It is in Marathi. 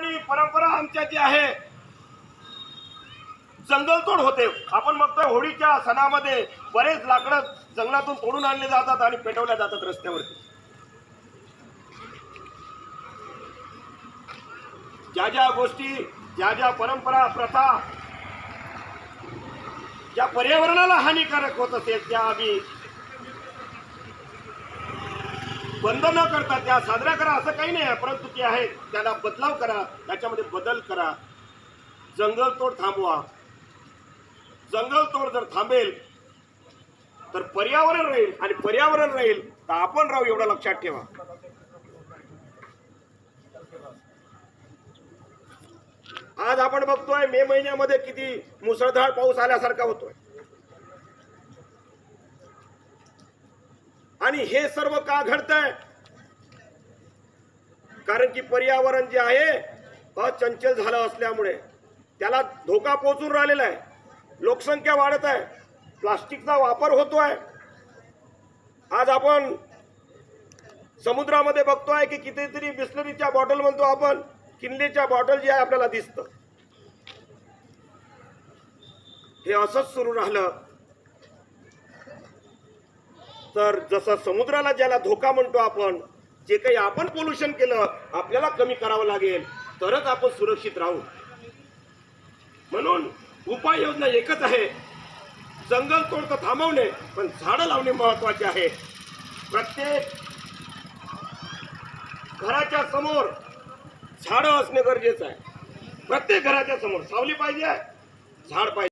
आणि परंपरा आमच्या जी आहे जंगलतोड होते. आपण बघतोय होळीच्या सणामध्ये बरेच लाकडं जंगलातून तोडून आणले जातात आणि पेटवल्या जातात रस्त्यावरती. ज्या ज्या गोष्टी ज्या ज्या परंपरा प्रथा ज्या पर्यावरणाला हानिकारक होत असेल त्या आम्ही बंद न करता त्या साजऱ्या करा असं काही नाही आहे. परंतु ते आहे त्याला बदलाव करा त्याच्यामध्ये बदल करा. जंगलतोड थांबवा. जंगलतोड जर थांबेल तर पर्यावरण राहील आणि पर्यावरण राहील तर आपण राहू एवढं लक्षात ठेवा. आज आपण बघतोय मे महिन्यामध्ये किती मुसळधार पाऊस आल्यासारखा होतोय. आणि हे सर्व का घडतंय? कारण की पर्यावरण जे आहे अचंचल झालं असल्यामुळे. त्याला धोका पोहोचून राहिलेला आहे. लोकसंख्या वाढत आहे. प्लास्टिकचा वापर होतोय. आज आपण समुद्रामध्ये बघतोय की कितीतरी बिस्लरीच्या बॉटल म्हणतो आपण. किल्लीच्या बॉटल जे आहे आपल्याला दिसतं. हे असंच सुरू राहिलं. तर जसं समुद्राला ज्याला धोका म्हणतो आपण जे काही आपण पोल्युशन केलं आपल्याला कमी करावं लागेल तरच आपण सुरक्षित राहू. म्हणून उपाययोजना एकच आहे. जंगल तोड तर थांबवणे पण झाडं लावणे महत्त्वाचे आहे. प्रत्येक घराच्या समोर झाडं असणे गरजेचं आहे. प्रत्येक घराच्या समोर सावली पाहिजे झाड पाहिजे.